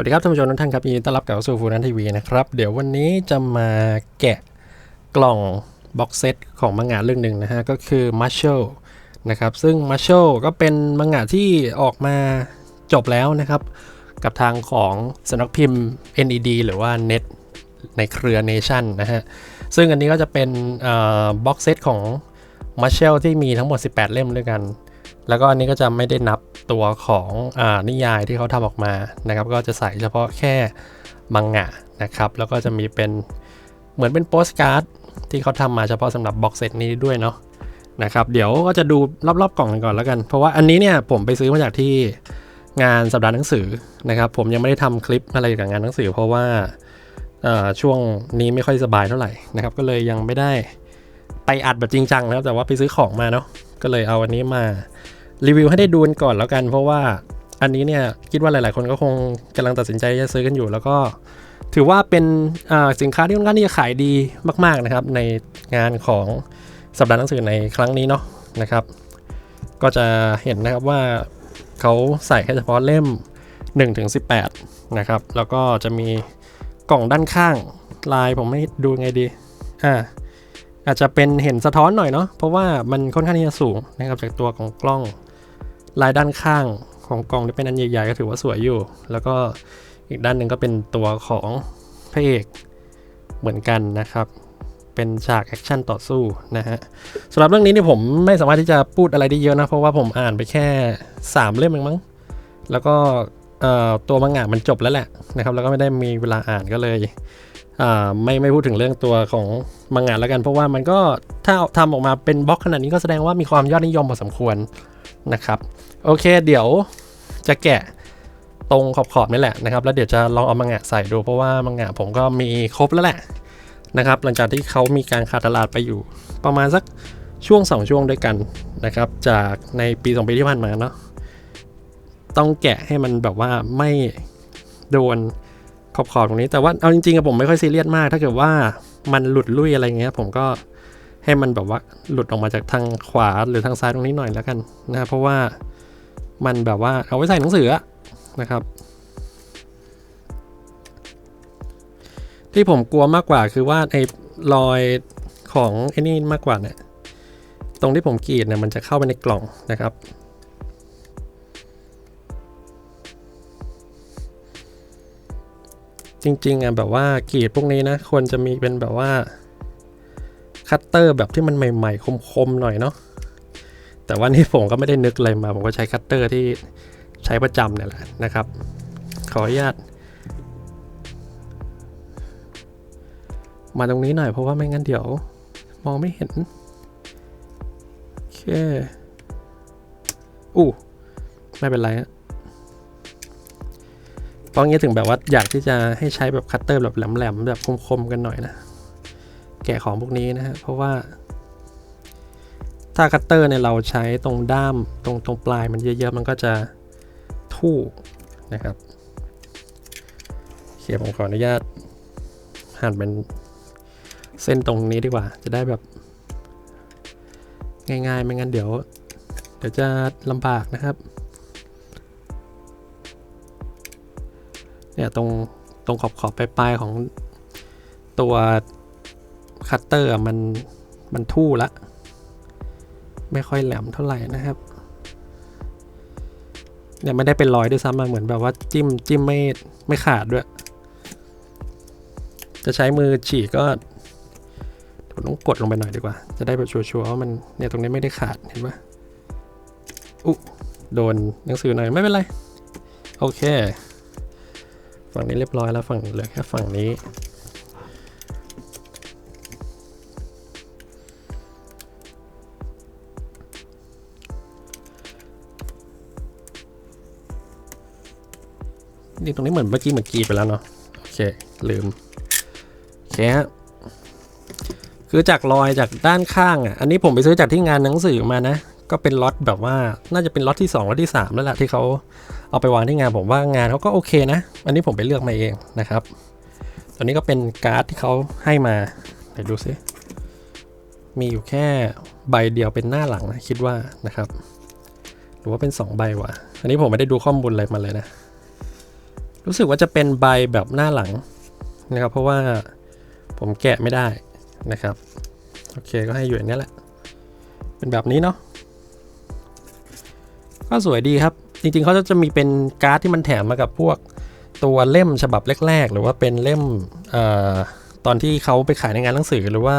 วัสดีครับท่านผู้ชมทุกท่านครับยินดีต้อนรับกลับสู่ฟูนันทีวีนะครับ เดี๋ยววันนี้จะมาแกะกล่องบ็อกเซตของมังงะเรื่องหนึ่งนะฮะ ก็คือ Marshall นะครับ ซึ่ง Marshall ก็เป็นมังงะที่ออกมาจบแล้วนะครับ กับทางของสำนักพิมพ์ NED หรือว่า Net ในเครือ Nation นะฮะ ซึ่งอันนี้ก็จะเป็นบ็อกเซตของ Marshall ที่มีทั้งหมด 18 เล่มด้วยกัน แล้วก็อันนี้ก็จะไม่ได้นับตัวของอนิยายที่เขาทำออกมานะครับ ก็จะใส่เฉพาะแค่มังงะนะครับ แล้วก็จะมีเป็นเหมือนเป็นโปสการ์ดที่เขาทำมาเฉพาะสำหรับบ็อกเซตนี้ด้วยเนาะนะครับ เดี๋ยวก็จะดูรอบๆกล่องกันก่อนแล้วกัน เพราะว่าอันนี้เนี่ยผมไปซื้อมาจากที่งานสัปดาห์หนังสือนะครับ ผมยังไม่ได้ทำคลิปอะไรกับงานหนังสือ เพราะว่าช่วงนี้ไม่ค่อยสบายเท่าไหร่นะครับ ก็เลยยังไม่ได้ไปอัดแบบจริงจังนะครับ แต่ว่าไปซื้อของมาเนาะ ก็เลยเอาอันนี้มา รีวิวให้ได้ดูกันก่อนแล้วกัน เพราะว่าอันนี้เนี่ยคิดว่าหลาย ๆ คนก็คงกำลังตัดสินใจจะซื้อกันอยู่ แล้วก็ถือว่าเป็นสินค้าที่ค่อนข้างที่จะขายดีมาก ๆ นะครับ ในงานของสัปดาห์หนังสือในครั้งนี้เนาะนะครับ ก็จะเห็นนะครับว่าเขาใส่แค่เฉพาะเล่ม1ถึง18 นะครับ แล้วก็จะมีกล่องด้านข้างลายผมไม่ดูไงดี อ่า อาจจะเป็นเห็นสะท้อนหน่อยเนาะ เพราะว่ามันค่อนข้างที่จะสูงนะครับจากตัวของกล้อง ลายด้านข้างของกล่องที่เป็นอันใหญ่ๆก็ถือว่าสวยอยู่ แล้วก็อีกด้านหนึ่งก็เป็นตัวของพระเอกเหมือนกันนะครับ เป็นฉากแอคชั่นต่อสู้นะฮะสำหรับเรื่องนี้นี่ผมไม่สามารถที่จะพูดอะไรได้เยอะนะ เพราะว่าผมอ่านไปแค่ 3 เล่มเองมั้ง แล้วก็ตัวมังงะมันจบแล้วแหละนะครับ แล้วก็ไม่ได้มีเวลาอ่านก็เลยไม่ไม่พูดถึงเรื่องตัวของมังงะแล้วกัน เพราะว่ามันก็ถ้าทำออกมาเป็นบล็อกขนาดนี้ก็แสดงว่ามีความยอดนิยมพอสมควร นะครับ โอเคเดี๋ยวจะแกะตรงขอบๆนี่แหละนะครับ แล้วเดี๋ยวจะลองเอามังงะใส่ดู เพราะว่ามังงะผมก็มีครบแล้วแหละนะครับ หลังจากที่เขามีการขาดตลาดไปอยู่ประมาณสักช่วง 2 ช่วงด้วยกันนะครับ จากในปี2ปีที่ผ่านมาเนาะต้องแกะให้มันแบบว่าไม่โดนขอบๆตรงนี้แต่ว่าเอาจริงๆผมไม่ค่อยซีเรียสมาก ถ้าเกิดว่ามันหลุดลุ่ยอะไรเงี้ยผมก็ ให้มันแบบว่าหลุดออกมาจากทางขวาหรือทางซ้ายตรงนี้หน่อยแล้วกันนะเพราะว่ามันแบบว่าเอาไว้ใส่หนังสือนะครับ ที่ผมกลัวมากกว่าคือว่าไอ้รอยของไอ้นี่มากกว่าเนี่ยตรงที่ผมกรีดเนี่ยมันจะเข้าไปในกล่องนะครับจริงๆอะแบบว่ากรีดพวกนี้นะควรจะมีเป็นแบบว่า คัตเตอร์แบบที่มันใหม่ๆ คมๆ หน่อยเนาะแต่ว่านี่ผมก็ไม่ได้นึกอะไรมา ผมก็ใช้คัตเตอร์ที่ใช้ประจำเนี่ยแหละนะครับ ขออนุญาต มาตรงนี้หน่อยเพราะว่าไม่งั้นเดี๋ยว มองไม่เห็น โอเค อู้ไม่เป็นไรฮะเพราะงี้ถึงแบบว่าอยากที่จะให้ใช้แบบคัตเตอร์แบบแหลมๆแบบคมๆกันหน่อยนะ แกะของพวกนี้นะฮะ เพราะว่า ถ้าคัตเตอร์เนี่ยเราใช้ตรงด้ามตรงตรงปลายมันเยอะๆ มันก็จะทู่นะครับเขียผมขออนุญาตหั่นเป็นเส้นตรงนี้ดีกว่า จะได้แบบ ง่ายๆ ไม่งั้นเดี๋ยว เดี๋ยวจะลำบากนะครับ เนี่ยตรงตรงขอบขอบปลายๆของตัว คัตเตอร์มันมันทู่ละ ไม่ค่อยแหลมเท่าไหร่นะครับเนี่ยไม่ได้เป็นรอยด้วยซ้ำมาเหมือนแบบว่าจิ้มจิ้มไม่ไม่ขาดด้วย จะใช้มือฉีกก็ผมต้องกดลงไปหน่อยดีกว่า จะได้แบบชัวร์ๆว่ามันเนี่ยตรงนี้ไม่ได้ขาดเห็นไหมอุ๊โดนหนังสือหน่อยไม่เป็นไร โอเค ฝั่งนี้เรียบร้อยแล้วฝั่งเหลือแค่ฝั่งนี้ นี่ตรงนี้เหมือนเมื่อกี้เหมือนกีไปแล้วเนาะโอเคลืมโอเคฮะคือจากรอยจากด้านข้างอะอันนี้ผมไปซื้อจากที่งานหนังสือมานะ ก็เป็นล็อตแบบว่าน่าจะเป็นล็อตที่2ล็อตที่ 3 แล้วแหละที่เขาเอาไปวางที่งานผมว่างานเขาก็โอเคนะ อันนี้ผมไปเลือกมาเองนะครับตอนนี้ก็เป็นการ์ดที่เขาให้มาไหนดูซิมีอยู่แค่ใบเดียวเป็นหน้าหลังนะคิดว่านะครับ หรือว่าเป็น 2 ใบวะอันนี้ผมไม่ได้ดูข้อมูลอะไรมาเลยนะ รู้สึกว่าจะเป็นใบแบบหน้าหลังนะครับ เพราะว่าผมแกะไม่ได้นะครับ โอเคก็ให้อยู่อย่างนี้แหละ เป็นแบบนี้เนาะก็สวยดีครับ จริงๆเขาจะมีเป็นการ์ดที่มันแถมมากับพวกตัวเล่มฉบับแรก ๆ หรือว่าเป็นเล่มอตอนที่เขาไปขายในงานหนังสือหรือว่า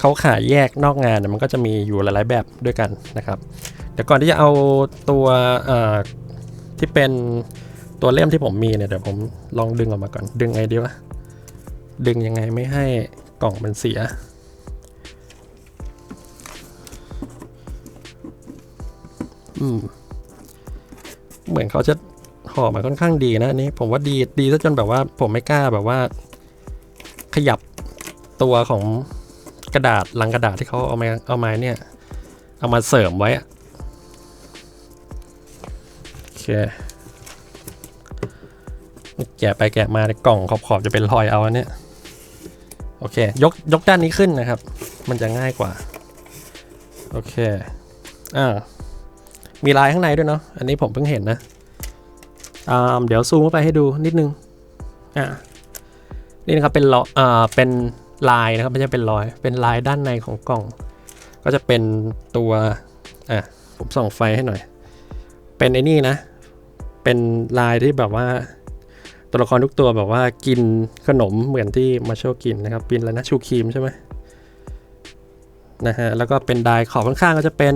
เขาขายแยกนอกงานเนี่ยมันก็จะมีอยู่หลายๆแบบด้วยกันนะครับ เดี๋ยวก่อนที่จะเอาตัวที่เป็น ตัวเล่มที่ผมมีเนี่ยเดี๋ยวผมลองดึงออกมาก่อน ดึงไงดีวะ ดึงยังไงไม่ให้กล่องมันเสีย อืม เหมือนเขาจะห่อมาค่อนข้างดีนะนนี้ผมว่าดีดีซะจนแบบว่า ผมไม่กล้าแบบว่า ขยับตัวของกระดาษลังกระดาษที่เขาเอามาเอามาเนี่ย เอามาเสริมไว้อะโอเค แกะไปแกะมาในกล่องขอบๆจะเป็นรอยเอาอันเนี้ยโอเคยกยกด้านนี้ขึ้นนะครับ มันจะง่ายกว่า โอเคอ่ามีลายข้างในด้วยเนาะอันนี้ผมเพิ่งเห็นนะอ่าเดี๋ยวซูมเข้าไปให้ดูนิดนึงอ่านี่นะครับเป็นลออ่าเป็นลายนะครับไม่ใช่เป็นรอย เป็นลายด้านในของกล่อง ก็จะเป็นตัวอะผมส่องไฟให้หน่อย เป็นไอ้นี่นะ เป็นลายที่แบบว่า ตัวละครทุกตัวแบบว่ากินขนมเหมือนที่มาโชกินนะครับกินอะไรนะชูครีมใช่ไหมนะฮะแล้วก็เป็นดายขอบข้างๆก็จะเป็น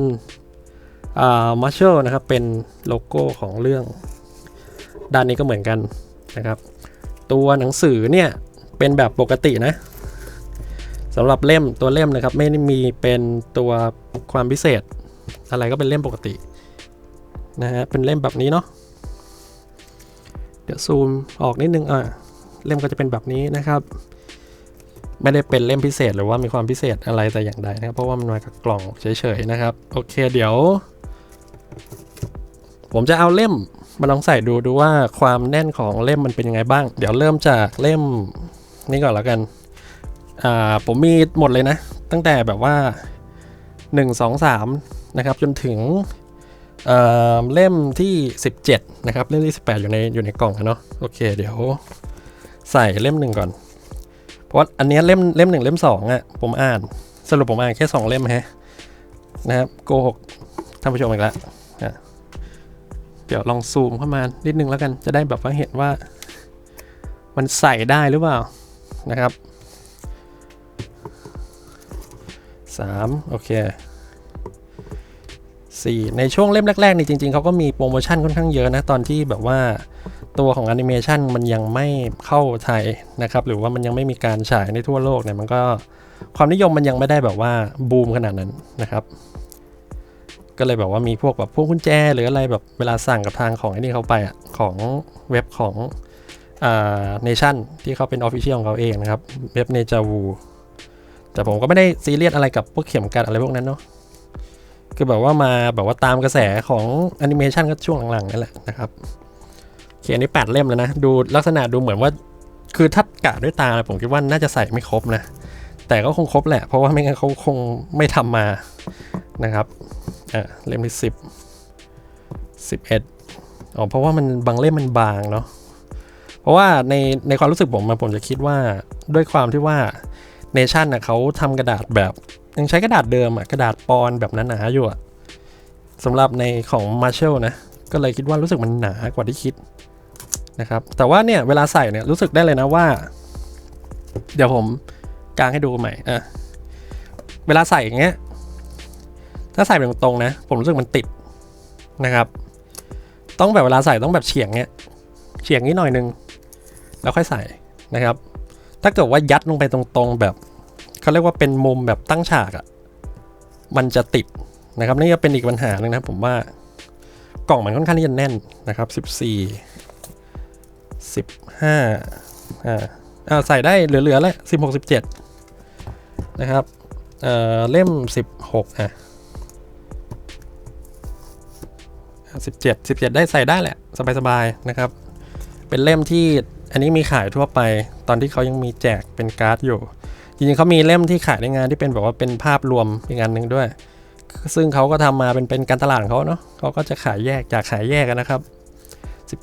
อ่ามาร์ชนะครับเป็นโลโก้ของเรื่อง ด้านนี้ก็เหมือนกันนะครับ ตัวหนังสือเนี่ยเป็นแบบปกตินะสำหรับเล่มตัวเล่มนะครับ ไม่ได้มีเป็นตัวความพิเศษ อะไรก็เป็นเล่มปกตินะฮะเป็นเล่มแบบนี้เนาะ เดี๋ยวซูมออกนิดนึงอะเล่มก็จะเป็นแบบนี้นะครับ ไม่ได้เป็นเล่มพิเศษหรือว่ามีความพิเศษอะไรแต่อย่างใดนะครับ เพราะว่ามันมากับกล่องเฉยๆนะครับ โอเคเดี๋ยว ผมจะเอาเล่มมาลองใส่ดูดูว่าความแน่นของเล่มมันเป็นยังไงบ้าง เดี๋ยวเริ่มจากเล่มนี้ก่อนแล้วกันอ่าผมมีหมดเลยนะ ตั้งแต่แบบว่า 1 2 3นะครับจนถึง เอ่อเล่มที่ 17 นะครับ เล่มที่ 18 อยู่ในอยู่ในกล่องอะเนาะโอเค เดี๋ยวใส่เล่มหนึ่งก่อน เพราะว่าอันนี้เล่มเล่มหนึ่งเล่มสองอะผมอ่าน สรุปผมอ่านแค่สองเล่มแฮะนะครับโกหกท่านผู้ชมอีกแล้วเดี๋ยวลองซูมเข้ามานิดนึงแล้วกันจะได้แบบว่าเห็นว่า มันใส่ได้หรือเปล่านะครับสามโอเค สี่ในช่วงเล่มแรกๆนี่จริงๆ เขาก็มีโปรโมชั่นค่อนข้างเยอะนะ ตอนที่แบบว่าตัวของแอนิเมชันมันยังไม่เข้าไทยนะครับ หรือว่ามันยังไม่มีการฉายในทั่วโลกเนี่ยมันก็ความนิยมมันยังไม่ได้แบบว่าบูมขนาดนั้นนะครับ ก็เลยแบบว่ามีพวกแบบพวกกุญแจ หรืออะไรแบบเวลาสั่งกับทางของไอ้นี่เขาไปอะของเว็บของอ่าเนชั่นที่เขาเป็นออฟฟิเชียลของเขาเองนะครับ เว็บเนจาวูแต่ผมก็ไม่ได้ซีเรียสอะไรกับพวกเข็มกัดอะไรพวกนั้นเนาะ คือแบบว่ามาแบบว่าตามกระแสของแอนิเมชันก็ช่วงหลังๆนั่นแหละนะครับเขียนนี้แปดเล่มแล้วนะ ดูลักษณะดูเหมือนว่า คือถ้ากะด้วยตาผมคิดว่าน่าจะใส่ไม่ครบนะ แต่ก็คงครบแหละ เพราะว่าไม่งั้นเขาคงไม่ทำมานะครับอะเล่มที่สิบสิบเอ็ดอ๋อเพราะว่ามันบางเล่มมันบางเนาะเพราะว่าในในความรู้สึกผมอะผมจะคิดว่าด้วยความที่ว่า เนชั่นน่ะเขาทำกระดาษแบบ ยังใช้กระดาษเดิมอะกระดาษปอนแบบหนาๆอยู่อะสำหรับในของมาเชลนะ ก็เลยคิดว่ารู้สึกมันหนากว่าที่คิดนะครับ แต่ว่าเนี่ยเวลาใส่เนี่ยรู้สึกได้เลยนะว่า เดี๋ยวผมกางให้ดูใหม่อะเวลาใส่อย่างเงี้ย ถ้าใส่แบบตรงๆนะ ผมรู้สึกมันติดนะครับ ต้องแบบเวลาใส่ต้องแบบเฉียงเนี้ย เฉียงนี้หน่อยนึง แล้วค่อยใส่นะครับ ถ้าเกิดว่ายัดลงไปตรงๆแบบเขาเรียกว่าเป็นมุมแบบตั้งฉากอะ่ะมันจะติดนะครับนี่ก็เป็นอีกปัญหาหนึ่งนะผมว่ากล่องมันค่อนข้างที่จะแน่นนะครับ 14 15อ่าอ่าใส่ได้เหลือๆแล้ว16 17 นะครับเอ่อเล่ม 16อะ17 17 ได้ใส่ได้แหละ สบายๆนะครับ เป็นเล่มที่ อันนี้มีขายทั่วไป ตอนที่เขายังมีแจกเป็นการ์ดอยู่ จริงๆเขามีเล่มที่ขายในงานที่เป็นแบบว่าเป็นภาพรวมอีกงานหนึ่งด้วย ซึ่งเขาก็ทำมาเป็นเป็นการตลาดของเขาเนาะเขาก็จะขายแยกจากขายแยกกันนะครับ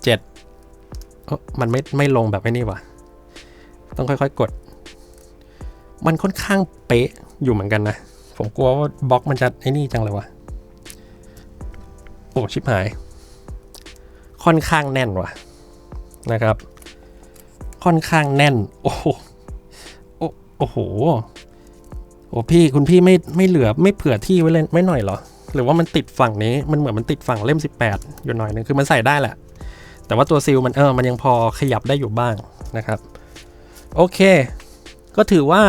17เออมันไม่ไม่ลงแบบไอ้นี่วะต้องค่อยๆกด มันค่อนข้างเป๊ะอยู่เหมือนกันนะ ผมกลัวว่าบล็อกมันจะไอ้นี่จังเลยวะโอ้ชิบหาย ค่อนข้างแน่นว่ะนะครับ ค่อนข้างแน่น โอ้โหโอ้โอ้โหโอ้พี่คุณพี่ไม่ไม่เหลือไม่เผื่อที่ไว้เล่นไม่หน่อยเหรอ หรือว่ามันติดฝั่งนี้มันเหมือนมันติดฝั่งเล่ม 18 อยู่หน่อยนึงคือมันใส่ได้แหละ แต่ว่าตัวซิลมันเออมันยังพอขยับได้อยู่บ้างนะครับ โอเค ก็ถือว่า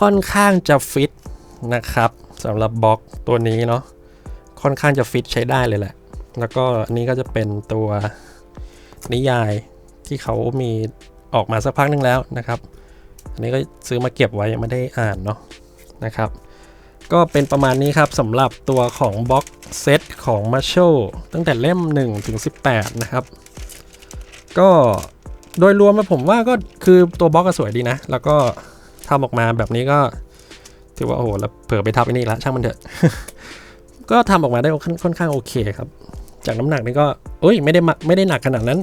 ค่อนข้างจะฟิตนะครับสำหรับบล็อกตัวนี้เนาะค่อนข้างจะฟิตใช้ได้เลยแหละ แล้วก็อันนี้ก็จะเป็นตัวนิยาย ที่เขามีออกมาสักพักหนึงแล้วนะครับ อันนี้ก็ซื้อมาเก็บไว้ยังไม่ได้อ่านเนาะนะครับ ก็เป็นประมาณนี้ครับสำหรับตัวของบ็อกเซตของ m a r s h a l ตั้งแต่เล่ม 1 ถึง 18 นะครับ ก็โดยรวมผมว่าก็คือตัวบล็อกก็สวยดีนะ แล้วก็ทำออกมาแบบนี้ก็ถือว่าโอ้โหแล้วเผื่อไปทับไอ้นี่ละช่างมันเถอะ ก็ทำออกมาได้ค่อนข้างโอเคครับ จากน้ำหนักนี่ก็เอ้ยไม่ได้ไม่ได้หนักขนาดนั้น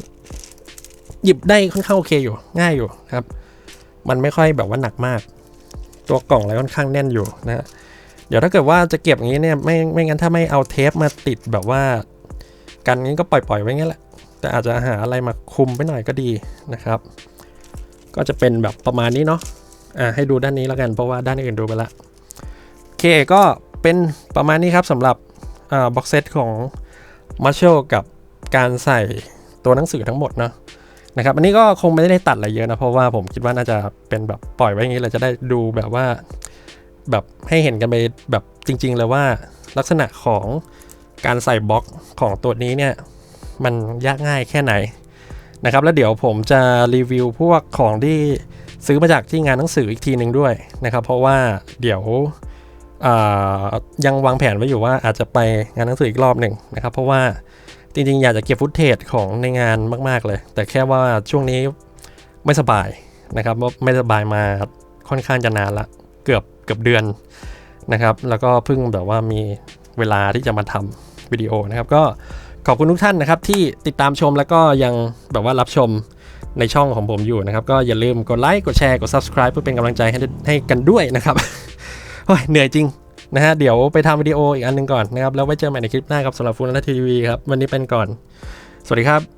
หยิบได้ค่อนข้างโอเคอยู่ ง่ายอยู่ครับ มันไม่ค่อยแบบว่าหนักมาก ตัวกล่องอะไรค่อนข้างแน่นอยู่นะเดี๋ยวถ้าเกิดว่าจะเก็บอย่างนี้เนี่ยไม่ไม่งั้นถ้าไม่เอาเทปมาติดแบบว่า กันนี้ก็ปล่อยๆไว้งั้แหละ แต่อาจจะหาอะไรมาคุมไปหน่อยก็ดีนะครับ ก็จะเป็นแบบประมาณนี้เนาะอ่าให้ดูด้านนี้แล้วกันเพราะว่าด้านอื่นดูไปละโอเคก็เป็นประมาณนี้ครับสำหรับอ่าบ็อกเซตของ Marshall กับการใส่ตัวหนังสือทั้งหมดเนาะ นะครับอันนี้ก็คงไม่ได้ตัดอะไรเยอะนะ เพราะว่าผมคิดว่าน่าจะเป็นแบบปล่อยไว้อย่างนี้เลยจะได้ดูแบบว่าแบบให้เห็นกันไปแบบจริง ๆ เลยว่าลักษณะของการใส่บล็อกของตัวนี้เนี่ย มันยากง่ายแค่ไหนนะครับ แล้วเดี๋ยวผมจะรีวิวพวกของที่ซื้อมาจากที่งานหนังสืออีกทีหนึ่งด้วยนะครับ เพราะว่าเดี๋ยวยังวางแผนไว้อยู่ว่าอาจจะไปงานหนังสืออีกรอบหนึ่งนะครับ เพราะว่า จริงๆ อยากจะเก็บฟุตเทจของในงานมากๆเลย แต่แค่ว่าช่วงนี้ไม่สบายนะครับว่าไม่สบายมาค่อนข้างจะนานละ เกือบเกือบเดือนนะครับ แล้วก็เพิ่งแบบว่ามีเวลาที่จะมาทำวิดีโอนะครับ ก็ขอบคุณทุกท่านนะครับ ที่ติดตามชมแล้วก็ยังแบบว่ารับชมในช่องของผมอยู่นะครับ ก็อย่าลืมกดไลค์กดแชร์กด subscribe เพื่อเป็นกำลังใจให้ให้กันด้วยนะครับโอ้ยเหนื่อยจริง นะฮะเดี๋ยวไปทำวิดีโออีกอันหนึ่งก่อนนะครับแล้วไว้เจอใหม่ในคลิปหน้าครับสำหรับฟูนัททีวีครับวันนี้เป็นก่อน สวัสดีครับ